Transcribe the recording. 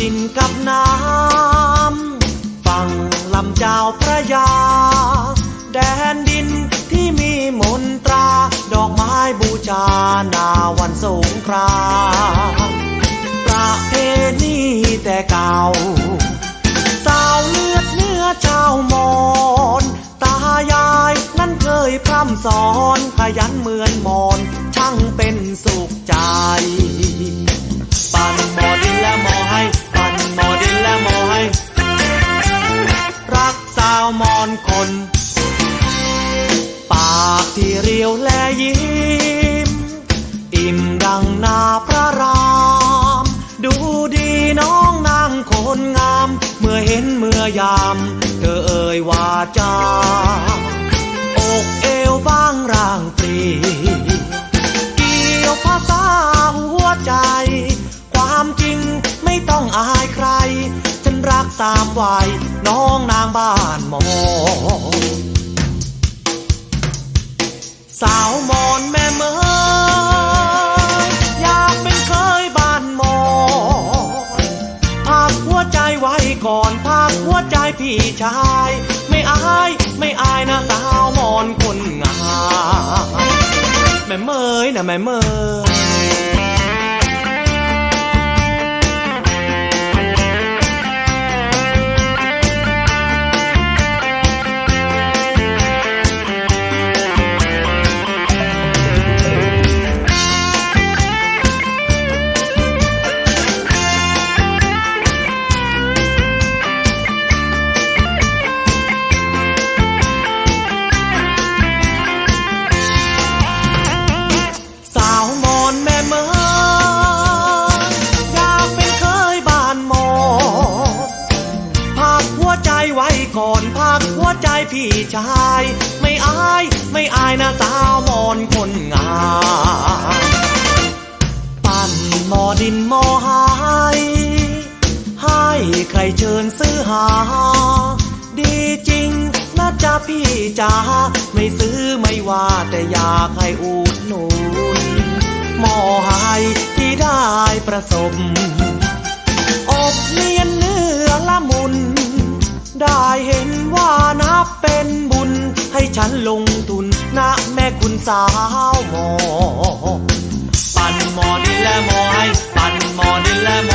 ดินกับน้ำฝั่งลำเจ้าพระยา แดนดินที่มีมนตรา ดอกไม้บูชานาวันสงครามประเพณีแต่เก่า สาวเลือดเนื้อเจ้ามอนตายายนั้นเคยพร่ำสอนขยันเหมือนมอนช่างเที่เรียวและยิ้ม อิ่มดังนาพระราม ดูดีน้องนางคนงาม เมื่อเห็นเมื่อยาม เธอเอ่ยว่าจาอกเอวบางร่างปรีเกี่ยวภาษาหัวใจ ความจริงไม่ต้องอายใคร ฉันรักสามวัยน้องนางบ้านมอ สาวมอนแม่เมยอยากเป็นเคยบ้านหมอนพักหัวใจไว้ก่อนพักหัวใจพี่ชาย ไม่อายไม่อายนะสาวมอนคนงามแม่เมยนะแม่เมย ใจพี่ชาย ไม่อาย ไม่อายนะสาวมอนคนงามปั่นหมอดินหมอหายให้ใครเชิญซื้อหา ดีจริงนะจ๊ะพี่จ๋าไม่ซื้อไม่ว่าแต่อยากให้อุดหนุนหมอหายที่ได้ประสบอบเนีย ฉันลงทุนนะแม่คุณสาวหมอ ปั่นหมอดินและหมอให้ ปั่นหมอดิและหม